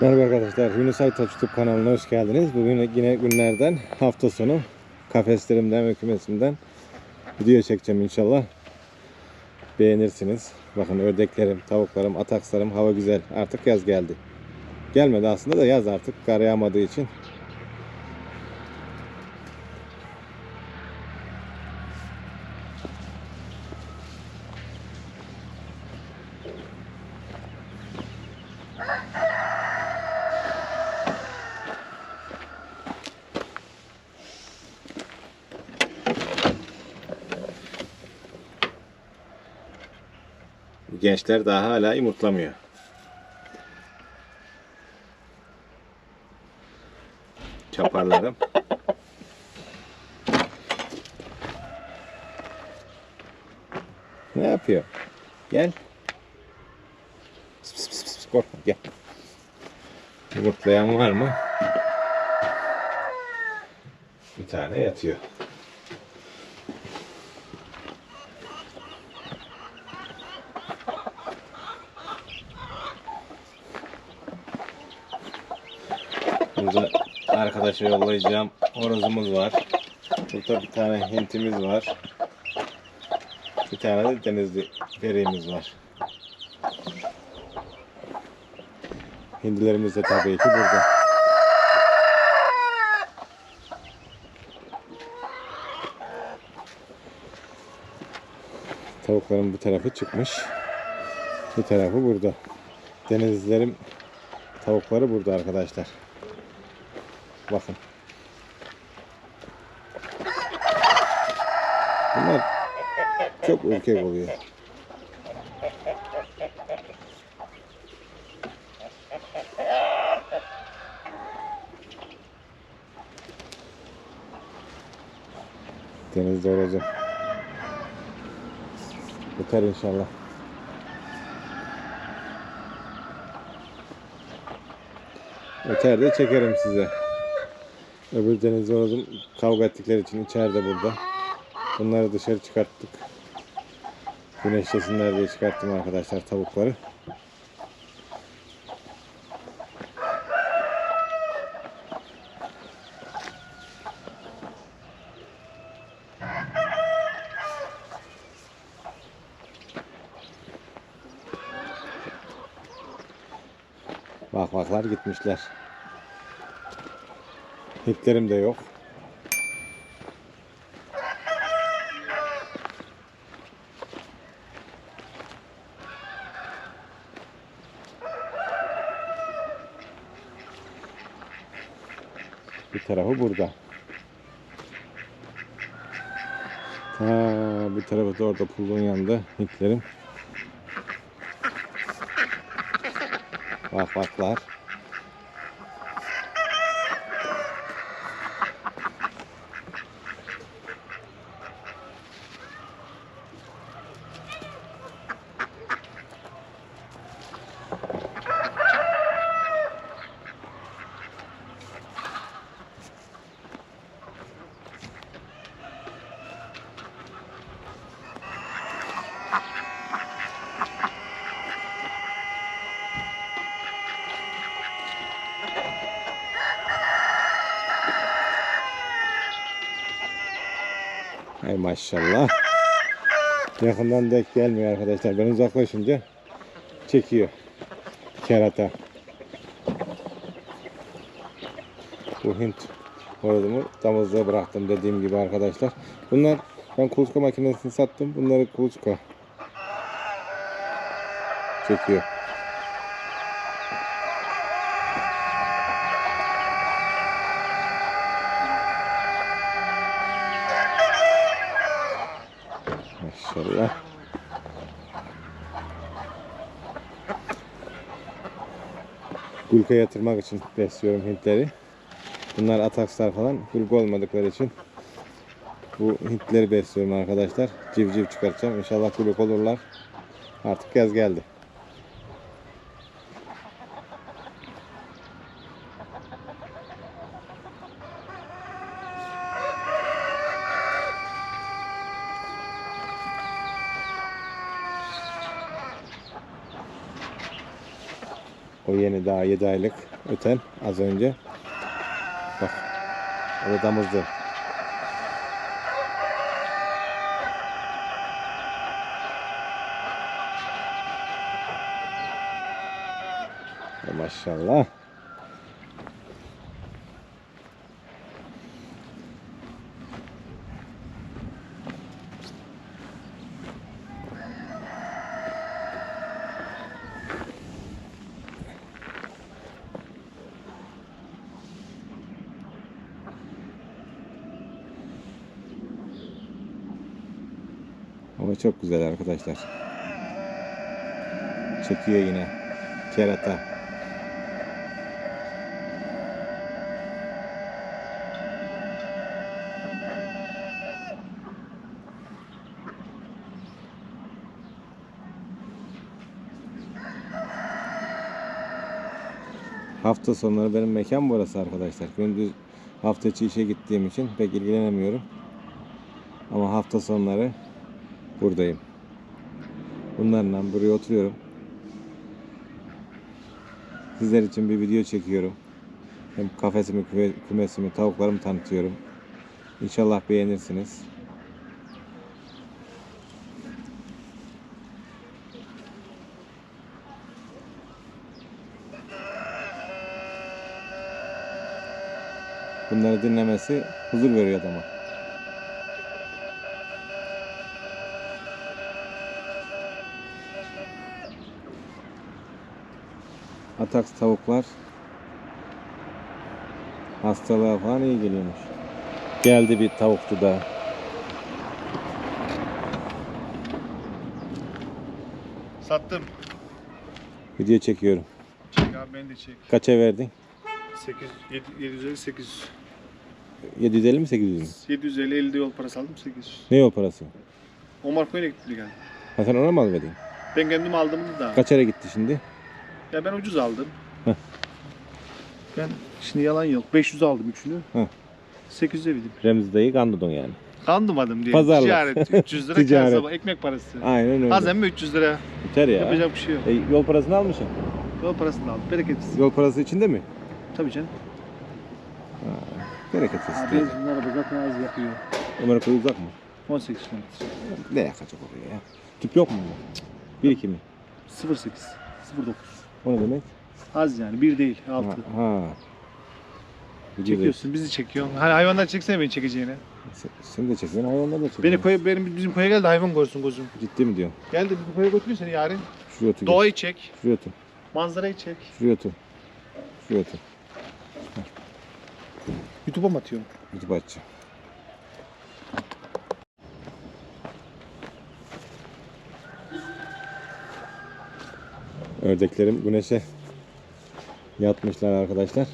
Merhaba arkadaşlar, Yunus Aytaç YouTube kanalına hoş geldiniz. Bugün yine günlerden hafta sonu kafeslerimden ve kümesimden video çekeceğim inşallah. Beğenirsiniz. Bakın ördeklerim, tavuklarım, atakslarım hava güzel. Artık yaz geldi. Gelmedi aslında da yaz artık kar yağmadığı için. Gençler daha hala yumurtlamıyor. Çaparlarım. Ne yapıyor? Gel. Pıs pıs pıs korkma gel. Yumurtlayan var mı? Bir tane yatıyor. Burada arkadaşa yollayacağım horozumuz var. Burada bir tane hintimiz var. Bir tane de denizli periğimiz var. Hindilerimiz de tabii ki burada. Tavukların bu tarafı çıkmış. Bu tarafı burada. Denizlerim tavukları burada arkadaşlar. Bakın. Bunlar çok ürkek oluyor. Denizde olacak. Yeter inşallah. Yeter de çekerim size. Öbür deniz orada kavga ettikleri için içeride burada. Bunları dışarı çıkarttık. Güneşlesinler diye çıkarttım arkadaşlar tavukları. Bak baklar gitmişler. Hitlerim de yok. Bir tarafı burada. Ta bir tarafı da orada pulun yanında Hitlerim. Bak baklar. Hay maşallah. Yakından denk gelmiyor arkadaşlar. Ben uzaklaşınca çekiyor. Kerata. Bu Hint horozumu damızlığa bıraktım dediğim gibi arkadaşlar. Bunlar ben kuluçka makinesini sattım. Bunları kuluçka çekiyor. Maşallah. Gulka yatırmak için besliyorum Hintleri. Bunlar atakslar falan. Gulka olmadıkları için bu Hintleri besliyorum arkadaşlar. Civciv çıkartacağım. İnşallah gulka olurlar. Artık yaz geldi. O yeni daha 7 aylık öten az önce. Bak. O da damızdı. Maşallah. Hava çok güzel arkadaşlar. Çekiyor yine. Kerata. Hafta sonları benim mekan burası arkadaşlar. Gündüz hafta içi işe gittiğim için pek ilgilenemiyorum. Ama hafta sonları buradayım. Bunlarla buraya oturuyorum. Sizler için bir video çekiyorum. Hem kafesimi, küme- kümesimi, tavuklarımı tanıtıyorum. İnşallah beğenirsiniz. Bunları dinlemesi huzur veriyor adama. Ataks tavuklar hastalığa falan iyi geliyormuş. Geldi bir tavuktu da. Sattım. Video çekiyorum. Çek abi beni de çek. Kaça verdin? 800, 750, 800. 750 mi 800 mü? 750, 50 de yol parası aldım 800. Ne o parası? Omar Koyun'a gitti geldi. Ha sen ona mı al verdin? Ben kendim aldım da. Kaçara gitti şimdi? Ya ben ucuz aldım. Heh. Ben şimdi yalan yok. 500 aldım üçünü. Heh. 800'e verdim. Remzi dayı kandırdın yani. Kandırmadım diye. Pazarlık. Ticaret 300 lira Ticaret. Ticaret. ekmek parası. Aynen öyle. Bazen mi 300 lira? Biter ya. Yapacak bir şey yok. E, yol parasını almışsın. Yol parasını aldım. Bereketsiz. Yol parası içinde mi? Tabii canım. Bereketsiz. Abi bizim araba zaten az yakıyor. Ömer Koy uzak mı? 18 kilometre. Ne yakacak oraya ya? Tüp yok mu? bunda? Bir iki mi? 08. 09. O ne demek? Az yani. Bir değil. 6. Ha. ha. Çekiyorsun. Bizi çekiyorsun. Hani hayvanlar çeksene beni çekeceğini. Sen, sen de çekiyorsun, hayvanlar da çekiyor. Beni koya, benim bizim koya gel de hayvan görsün gözüm. Ciddi mi diyorsun? Gel de bizim koya götüreyim seni yarın. Şuraya otur. Doğayı çek. Şuraya otur. Manzarayı çek. Şuraya otur. Şuraya otur. YouTube'a mı atıyorum? YouTube açacağım. Ördeklerim güneşe yatmışlar arkadaşlar.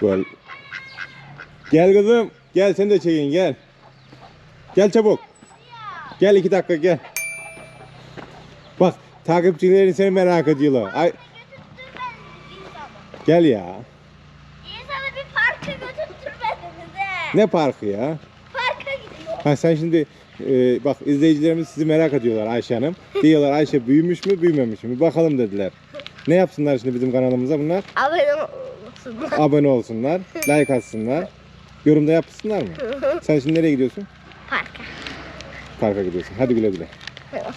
Gel. Gel kızım. Gel sen de çekin gel. Gel çabuk. Gel iki dakika gel. Bak takipçilerin seni merak ediyorlar. Ay gel ya. İnsanı bir parka götürtmediniz he. Ne parkı ya? Parka gidiyor. Ha sen şimdi e, bak izleyicilerimiz sizi merak ediyorlar Ayşe Hanım. Diyorlar Ayşe büyümüş mü büyümemiş mi? Bakalım dediler. Ne yapsınlar şimdi bizim kanalımıza bunlar? Abone olsunlar. Abone olsunlar, like atsınlar. Yorumda yapsınlar mı? Sen şimdi nereye gidiyorsun? Parka. Parka gidiyorsun. Hadi güle güle.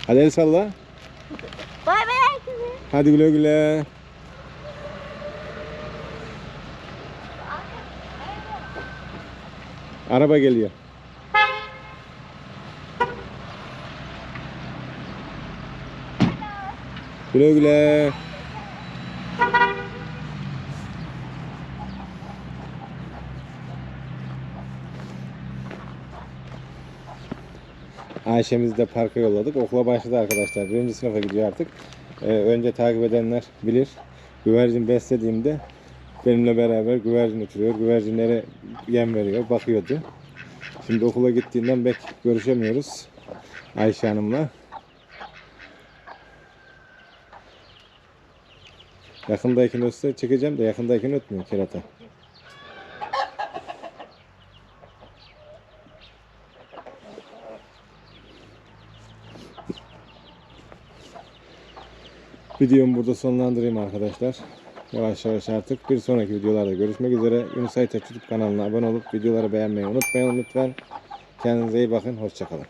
Hadi el salla. Bay bay herkese. Hadi güle güle. Araba geliyor. Güle güle. Ayşe'mizi de parka yolladık. Okula başladı arkadaşlar. Birinci sınıfa gidiyor artık. Ee, önce takip edenler bilir. Güvercin beslediğimde benimle beraber güvercin uçuruyor. Güvercinlere yem veriyor, bakıyordu. Şimdi okula gittiğinden pek görüşemiyoruz Ayşe Hanım'la. Yakındayken ötse çekeceğim de yakındayken ötmüyor kerata. Videomu burada sonlandırayım arkadaşlar. Yavaş yavaş artık bir sonraki videolarda görüşmek üzere. Yunus Aytaç YouTube kanalına abone olup videoları beğenmeyi unutmayın lütfen. Kendinize iyi bakın. Hoşçakalın.